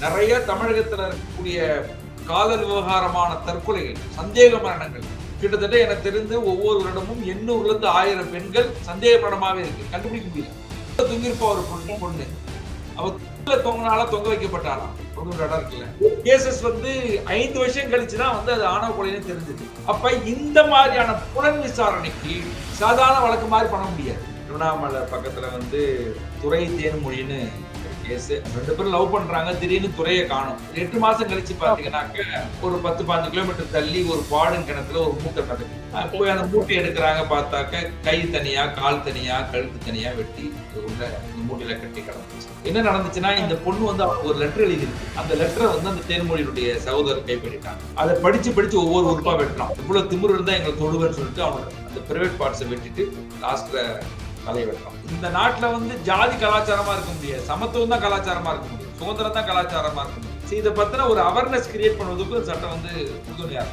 நிறைய தமிழகத்துல இருக்கக்கூடிய காதல் விவகாரமான தற்கொலைகள் சந்தேக மரணங்கள். கிட்டத்தட்ட எனக்கு தெரிந்து ஒவ்வொரு வருடமும் எண்ணூறுல இருந்து ஆயிரம் பெண்கள் சந்தேக மரணமாவே இருக்கு. கண்டுபிடிக்க முடியல. தொங்கிருப்பா ஒரு பொண்ணு பொண்ணு. அவ தூக்கில தொங்கினால தொங்க வைக்கப்பட்டாலாம் ஒரு இடம் இருக்குல்ல. கேசஸ் வந்து ஐந்து வருஷம் கழிச்சு தான் வந்து அது ஆணவ கொலைன்னு தெரிஞ்சது. அப்ப இந்த மாதிரியான புலன் விசாரணைக்கு சாதாரண வழக்கு மாதிரி பண்ண முடியாது. திருவண்ணாமலை பக்கத்துல வந்து துறை தேன்மொழின்னு கேஸ் ரெண்டு பேரும் லவ் பண்றாங்க. திடீர்னு துறையை காணும். எட்டு மாசம் கழிச்சு பாத்தீங்கன்னாக்க ஒரு பத்து பதினஞ்சு கிலோமீட்டர் தள்ளி ஒரு பாடும் கிணத்துல ஒரு மூட்டை கிடக்கு போய் அந்த மூட்டை எடுக்கிறாங்க பார்த்தாக்க கை தனியா கால் தனியா கழுத்து தனியா வெட்டி உள்ள இந்த மூட்டையில கட்டி கிடந்துச்சு. என்ன நடந்துச்சுன்னா இந்த பொண்ணு வந்து அவங்க ஒரு லெட்டர் எழுதியிருக்கு. அந்த லெட்டரை வந்து அந்த தேன்மொழியினுடைய சகோதரர் கைப்பற்றிட்டாங்க அதை படிச்சு படிச்சு ஒவ்வொரு உறுப்பா வெட்டலாம் இவ்வளவு திமுரு இருந்தா எங்களை தொடுவேன்னு சொல்லிட்டு அவங்க அந்த பிரைவேட் பார்ட்ஸை வெட்டிட்டு லாஸ்ட்ல கலை வெட்டலாம் இந்த நாட்டில் வந்து ஜாதி கலாச்சாரமா இருக்க முடியாது. சமத்துவம் தான் கலாச்சாரமா இருக்க முடியும். சுதந்திரம் தான் கலாச்சாரமா இருக்க முடியும். இதை பத்தின ஒரு அவேர்னஸ் கிரியேட் பண்ணுவதுக்கு இந்த சட்டம் வந்து உறுதுணையா இருக்கும்.